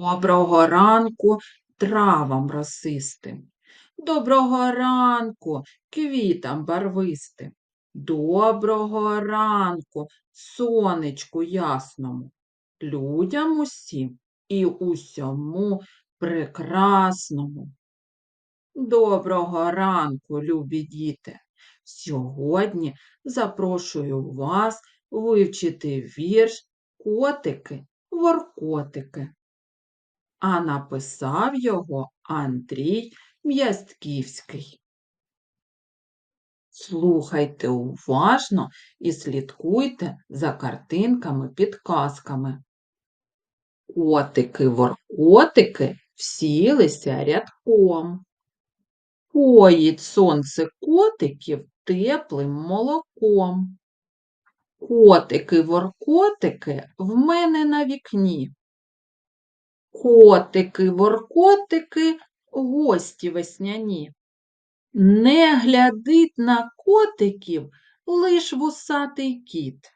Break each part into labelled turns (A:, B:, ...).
A: Доброго ранку травам росистим. Доброго ранку квітам барвистим. Доброго ранку сонечку ясному. Людям усім і усьому прекрасному. Доброго ранку, любі діти! Сьогодні запрошую вас вивчити вірш Котики, воркотики а написав його Андрій М'ястківський. Слухайте уважно і слідкуйте за картинками-підказками. Котики-воркотики всілися рядком. Поїть сонце котиків теплим молоком. Котики-воркотики в мене на вікні. Котики, воркотики, гості весняні. Не глядить на котиків лиш вусатий кіт.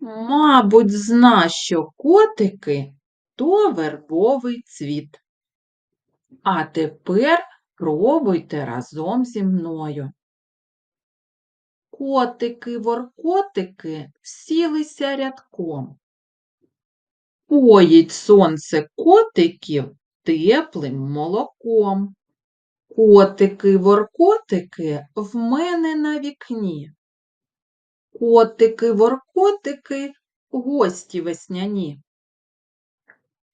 A: Мабуть, зна, що котики то вербовий цвіт. А тепер пробуйте разом зі мною. Котики, воркотики всілися рядком. Поїть сонце котиків теплим молоком. Котики, воркотики в мене на вікні. Котики, воркотики, гості весняні.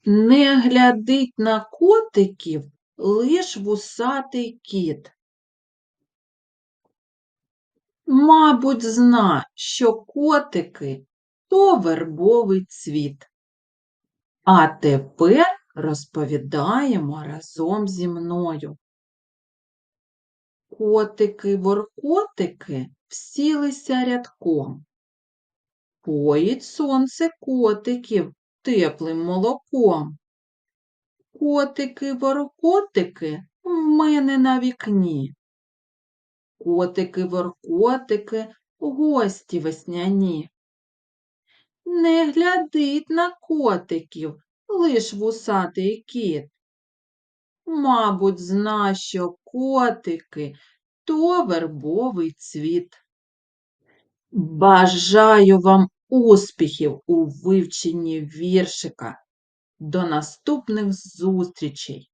A: Не глядить на котиків лиш вусатий кіт. Мабуть, зна, що котики то вербовий цвіт. А тепер розповідаємо разом зі мною. Котики-воркотики всілися рядком. Поїть сонце котиків теплим молоком. Котики-воркотики в мене на вікні. Котики-воркотики гості весняні. Не глядить на котиків лиш вусатий кіт. Мабуть, зна, що котики то вербовий цвіт. Бажаю вам успіхів у вивченні віршика. До наступних зустрічей!